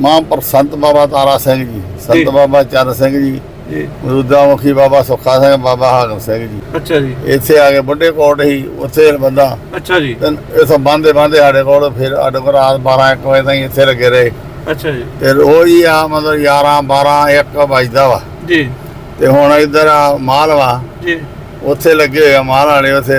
ਮਹਾਂਪੁਰ ਸੰਤ ਬਾਬਾ ਤਾਰਾ ਸਿੰਘ ਜੀ। ਸੰਤ ਬਾਬਾ ਚਰਨ ਸਿੰਘ ਜੀ ਜੀ। ਮਰੂਦਾ ਮੁਖੀ ਬਾਬਾ ਸੁੱਖਾ ਸਿੰਘ ਬਾਬਾ ਹਾਕਮ ਸਿੰਘ ਜੀ। ਅੱਛਾ ਜੀ। ਇੱਥੇ ਆ ਕੇ ਬੁੱਢੇ ਕੋਟ ਹੀ ਉੱਥੇ ਬੰਦਾ। ਅੱਛਾ ਜੀ। ਤੇ ਇਥੋਂ ਬੰਦੇ ਬੰਦੇ ਸਾਡੇ ਕੋਲ ਫਿਰ ਸਾਡੇ ਕੋਲ ਰਾਤ 12 1 ਵਜੇ ਤਾਈਂ ਇੱਥੇ ਲੱਗੇ ਰਹੇ। ਅੱਛਾ ਜੀ। ਤੇ ਰੋਜ਼ ਹੀ ਆ ਮਤਲਬ 11 12 1 ਵੱਜਦਾ ਵਾ। ਜੀ। ਤੇ ਹੁਣ ਇੱਧਰ ਆ ਮਾਲਵਾ। ਜੀ। ਉੱਥੇ ਲੱਗੇ ਹੋਏ ਆ ਮਾਲ ਵਾਲੇ ਉੱਥੇ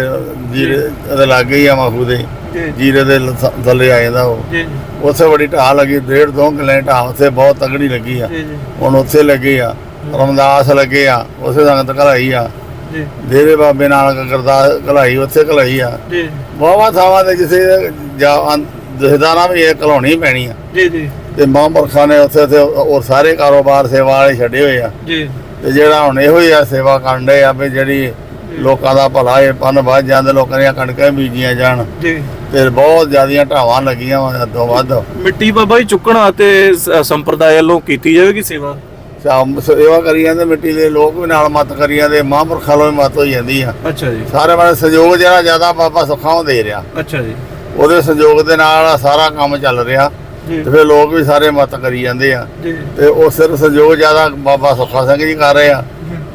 ਜੀਰੇ ਦੇ ਲੱਗੇ ਹੀ ਆ ਮਾਖੂ ਦੇ। ਜੀ। ਜੀਰੇ ਦੇ ਲ- ਥੱਲੇ ਆ ਜਾਂਦਾ ਉਹ। ਜੀ ਉੱਥੇ ਬੜੀ ਢਾਹ ਲੱਗੀ ਡੇਢ ਦੋ ਕਿਲੇ ਢਾਹ ਉੱਥੇ ਬਹੁਤ ਤਗੜੀ ਲੱਗੀ ਆ। ਜੀ ਜੀ। ਹੁਣ ਉੱਥੇ ਲੱਗੇ ਆ ਰਮਦਾਸ ਲੱਗੇ ਆ ਉਸੇ ਸੰਗਤ ਘਲਾਈ ਆ। ਜੀ। ਦੇਰੇ ਬਾਬੇ ਨਾਨਕ ਗਰਦਾਸ ਘਲਾਈ ਉੱਥੇ ਘਲਾਈ ਆ। ਜੀ। ਵਾਵਾ ਥਾਵਾਂ ਤੇ ਕਿਸੇ ਜਾਂ ਦਿਸਦਾਰਾਂ ਵੀ ਇਹ ਘਲਾਉਣੀ ਪੈਣੀ ਆ। ਜੀ ਜੀ। ਤੇ ਮਹਾਂਪੁਰਖਾਂ ਨੇ ਉੱਥੇ ਉੱਥੇ ਉਹ ਸਾਰੇ ਕਾਰੋਬਾਰ ਸੇਵਾ ਵਾਲੇ ਛੱਡੇ ਹੋਏ ਆ। ਜੀ। ਤੇ ਜਿਹੜਾ ਹੁਣ ਇਹੋ ਹੀ ਆ ਸੇਵਾ ਕਰਨ ਦੇ ਆ ਵੀ ਜਿਹੜੀ ਲੋਕਾਂ ਦਾ ਭਲਾ ਇਹ ਪੰਨ ਵੱਧ ਜਾਂਦੇ ਲੋਕਾਂ ਦੀਆਂ ਕਣਕਾਂ ਬੀਜੀਆਂ ਜਾਣ। ਜੀ। ਤੇ ਬਹੁਤ ਜ਼ਿਆਦੀਆਂ ਢਾਵਾਂ ਲੱਗੀਆਂ ਵਾ ਹੱਦੋਂ ਵੱਧ। ਮਿੱਟੀ ਬਾਬਾ ਜੀ ਚੁੱਕਣਾ ਤੇ ਸ- ਸੰਪਰਦਾਇ ਵੱਲੋਂ ਕੀਤੀ ਜਾਵੇਗੀ ਸੇਵਾ? ਸ਼ਾਮ ਸੇਵਾ ਕਰੀ ਜਾਂਦੇ ਮਿੱਟੀ ਦੇ ਲੋਕ ਵੀ ਨਾਲ ਮਤ ਕਰੀ ਜਾਂਦੇ ਮਹਾਂਪੁਰਖਾਂ ਵੱਲੋਂ ਵੀ ਮਤ ਹੋਈ ਜਾਂਦੀ ਆ। ਅੱਛਾ ਜੀ। ਸਾਰੇ ਬਣੇ ਸਹਿਯੋਗ ਜਿਹੜਾ ਜ਼ਿਆਦਾ ਬਾਬਾ ਸੁੱਖਾਂ ਦੇ ਰਿਹਾ। ਅੱਛਾ ਜੀ। ਉਹਦੇ ਸਹਿਯੋਗ ਦੇ ਨਾਲ ਸਾਰਾ ਕੰਮ ਚੱਲ ਰਿਹਾ। ਜੀ। ਤੇ ਫਿਰ ਲੋਕ ਵੀ ਸਾਰੇ ਮਤ ਕਰੀ ਜਾਂਦੇ ਆ। ਜੀ। ਤੇ ਉਹ ਸਿਰਫ ਸਹਿਯੋਗ ਜ਼ਿਆਦਾ ਬਾਬਾ ਸੁੱਖਾ ਸਿੰਘ ਜੀ ਕਰ ਰਹੇ ਆ।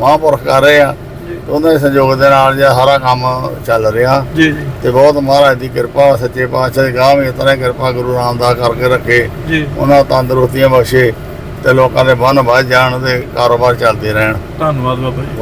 ਮਹਾਂਪੁਰਖ ਕਰ ਰਹੇ ਆ। ਤੇ ਉਹਨਾਂ ਦੇ ਸਹਿਯੋਗ ਦੇ ਨਾਲ ਜਿਹੜਾ ਸਾਰਾ ਕੰਮ ਚੱਲ ਰਿਹਾ। ਜੀ ਜੀ। ਤੇ ਬਹੁਤ ਮਹਾਰਾਜ ਦੀ ਕਿਰਪਾ ਸੱਚੇ ਪਾਤਸ਼ਾਹ ਦੀ ਗਾਹ ਵੀ ਇਸ ਤਰ੍ਹਾਂ ਕਿਰਪਾ ਗੁਰੂ ਰਾਮਦਾਸ ਕਰਕੇ ਰੱਖੇ। ਜੀ। ਉਹਨਾਂ ਤੰਦਰੁਸਤੀਆਂ ਬਖਸ਼ੇ ਤੇ ਲੋਕਾਂ ਦੇ ਬੰਨ ਵੱਜ ਜਾਣ ਤੇ ਕਾਰੋਬਾਰ ਚੱਲਦੇ ਰਹਿਣ। ਧੰਨਵਾਦ ਬਾਬਾ ਜੀ।